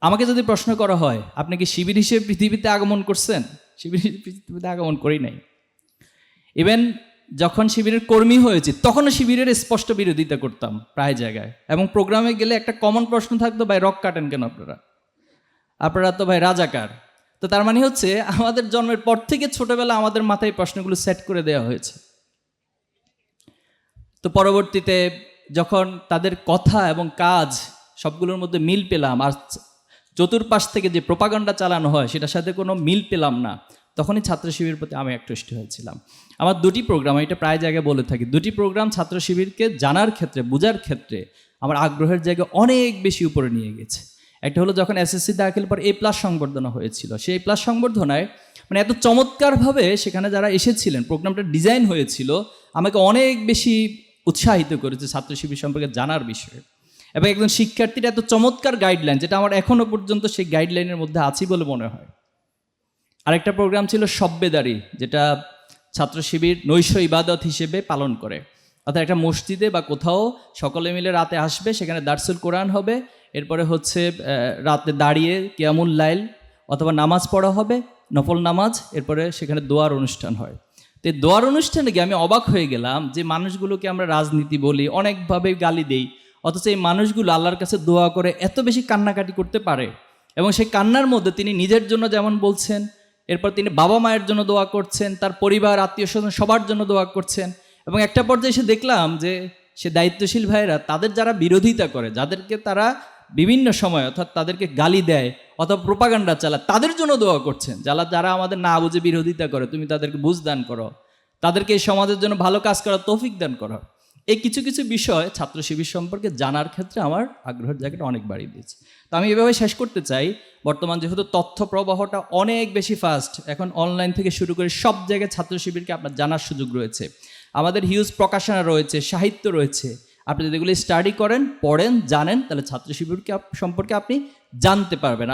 আমাকে যদি প্রশ্ন করা হয়, আপনি কি শিবির হিসেবে পৃথিবীতে আগমন করছেন? শিবির পৃথিবীতে আগমন করি নাই। ইভেন যখন শিবিরের কর্মী হয়েছি, তখনও শিবিরের স্পষ্ট বিরোধিতা করতাম প্রায় জায়গায়। এবং প্রোগ্রামে গেলে একটা কমন প্রশ্ন থাকতো, ভাই, রক কাটেন কেন আপনারা? আপনারা তো, ভাই, রাজাকার। তো তার মানে হচ্ছে, আমাদের জন্মের পর থেকে ছোটবেলা আমাদের মাথায় প্রশ্নগুলো সেট করে দেওয়া হয়েছে। তো পরবর্তীতে যখন তাদের কথা এবং কাজ সবগুলোর মধ্যে মিল পেলাম, আর চতুর্পাশ থেকে যে প্রপাগান্ডা চালানো হয়, সেটার সাথে কোনো মিল পেলাম না। তখনই ছাত্র শিবিরের প্রতি আমি আকৃষ্ট হয়েছিলাম। আমার দুটি প্রোগ্রাম এটা প্রায় জায়গায় বলে থাকি। দুটি প্রোগ্রাম ছাত্র শিবিরকে জানার ক্ষেত্রে, বোঝার ক্ষেত্রে আমার আগ্রহের জায়গা অনেক বেশি উপরে নিয়ে গেছে। একটা হলো যখন এসএসসি দাখিল পর এ প্লাস সংবর্ধনা হয়েছিল। সেই প্লাস সংবর্ধনায় মানে এত চমৎকারভাবে সেখানে যারা এসেছিলেন প্রোগ্রামটা ডিজাইন হয়েছিল, আমাকে অনেক বেশি উৎসাহিত করেছে ছাত্র শিবির সম্পর্কে জানার বিষয়ে। এবং একজন শিক্ষার্থীর এত চমৎকার গাইডলাইন যেটা আমার এখনও পর্যন্ত সেই গাইডলাইনের মধ্যে আছি বলে মনে হয়। আরেকটা প্রোগ্রাম ছিল সব্বেদারি, যেটা ছাত্র শিবির নৈশ ইবাদত হিসেবে পালন করে। অর্থাৎ একটা মসজিদে বা কোথাও সকলে মিলে রাতে আসবে, সেখানে দার্সুল কোরআন হবে, এরপরে হচ্ছে রাতে দাঁড়িয়ে কিয়ামুল লাইল অথবা নামাজ পড়া হবে, নফল নামাজ, এরপরে সেখানে দোয়ার অনুষ্ঠান হয়। তো এই দোয়ার অনুষ্ঠানে গিয়ে আমি অবাক হয়ে গেলাম যে মানুষগুলোকে আমরা রাজনীতি বলি, অনেকভাবে গালি দেই। অথচ এই মানুষগুলো আল্লাহর কাছে দোয়া করে এত বেশি কান্নাকাটি করতে পারে। এবং সেই কান্নার মধ্যে তিনি নিজের জন্য যেমন বলছেন, এরপর তিনি বাবা মায়ের জন্য দোয়া করছেন, তার পরিবার, আত্মীয় স্বজন সবার জন্য দোয়া করছেন। এবং একটা পর্যায়ে এসে দেখলাম যে সে দায়িত্বশীল ভাইয়েরা তাদের যারা বিরোধিতা করে, যাদেরকে তারা বিভিন্ন সময় অর্থাৎ তাদেরকে গালি দেয় অথবা প্রোপাগান্ডা চালায়, তাদের জন্য দোয়া করছেন। যারা যারা আমাদের না বুঝে বিরোধিতা করে, তুমি তাদেরকে বুঝ দান করো। তাদেরকে এই সমাজের জন্য ভালো কাজ করার তৌফিক দান করো। এই কিছু কিছু বিষয় ছাত্র শিবির সম্পর্কে জানার ক্ষেত্রে আমার আগ্রহের জায়গাটা অনেক বাড়িয়ে দিয়েছে। তো আমি এভাবে শেষ করতে চাই, বর্তমান যেহেতু তথ্য প্রবাহটা অনেক বেশি ফাস্ট এখন অনলাইন থেকে শুরু করে সব জায়গায় ছাত্র শিবিরকে আপনার জানার সুযোগ রয়েছে। আমাদের হিউজ প্রকাশনা রয়েছে, সাহিত্য রয়েছে। আপনি যদি এগুলি স্টাডি করেন, পড়েন, জানেন, তাহলে ছাত্র শিবিরকে সম্পর্কে আপনি জানতে পারবেন।